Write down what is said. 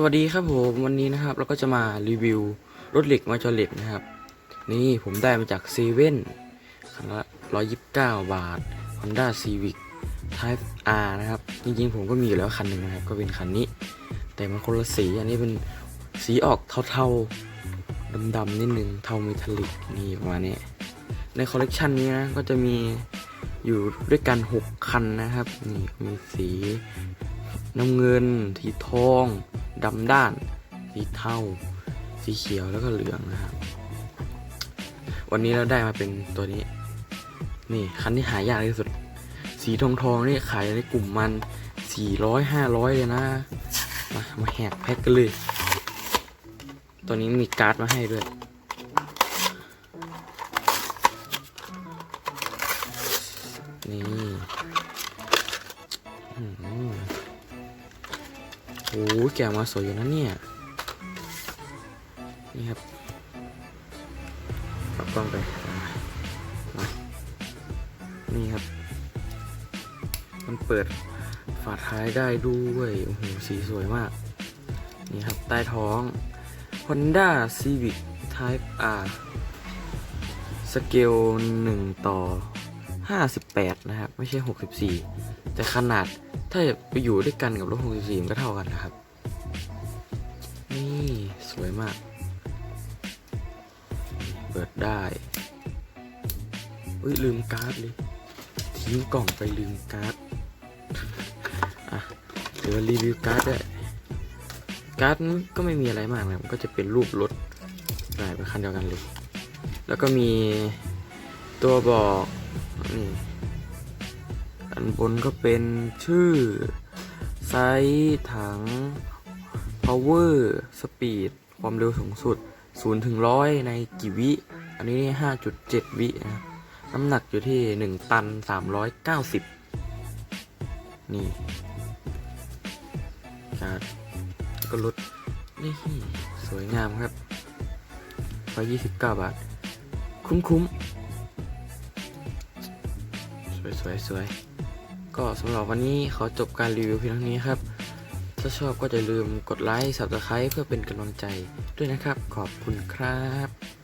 สวัสดีครับผมวันนี้นะครับเราก็จะมารีวิวรถเหล็กมาจอเหล็กนะครับ นี่ผมได้มาจากเซเว่นคันละ129บาท Honda Civic Type R นะครับ จริงๆผมก็มีอยู่แล้วคันหนึ่งนะครับ ก็เป็นคันนี้ แต่มันคนละสี อันนี้เป็นสีออกเทาๆดำๆนิดนึงเทาเมทัลลิกนี่ประมาณนี้ในคอลเลกชันนี้นะก็จะมีอยู่ด้วยกัน 6 คันนะครับ นี่มีสี น้ำเงิน สีทองดำด้าน สีเทา สีเขียวแล้วก็เหลืองนะครับ วันนี้เราได้มาเป็นตัวนี้ นี่คันที่หายากที่สุด สีทองทองนี่ขายในกลุ่มมัน400 500เลยนะ มามาแหกแพ็กกันเลย ตัวนี้มีการ์ดมาให้ด้วยนี่ โอ้โหแกะมาสวยอยู่นะเนี่ย นี่ครับปรับกล้องไปมานี่ครับ มันเปิดฝาท้ายได้ด้วยโอ้โหสีสวยมาก นี่ครับ ใต้ท้อง Honda Civic Type R สเกล1ต่อ 58 นะครับ ไม่ใช่ 64 แต่ขนาดถ้าไปอยู่ด้วยกันกับรถ64มันก็เท่ากันนะครับ นี่สวยมาก เปิดได้อุ้ยลืมการ์ดเลย ทิ้งกล่องไปลืมการ์ดอะเดี๋ยวรีวิวการ์ดด้วยการ์ดก็ไม่มีอะไรมากนะก็จะเป็นรูปรถได้เป็นคันเดียวกันเลย แล้วก็มีตัวบอกนี่ อันบนก็เป็นชื่อ ไซส์ถัง power speed ความเร็วสูงสุด 0 ถึง 100 ในกี่วิ อันนี้ 5.7 วินะ น้ำหนักอยู่ที่ 1 ตัน 390 นี่การดแล้วก็รถนี่ สวยงามครับ129 บาท คุ้มคุ้มสวยสวยสวย ก็สำหรับวันนี้ขอจบการรีวิวเพียงเท่านี้ครับ ถ้าชอบก็อย่าลืมกดไลค์ subscribe เพื่อเป็นกำลังใจด้วยนะครับ ขอบคุณครับ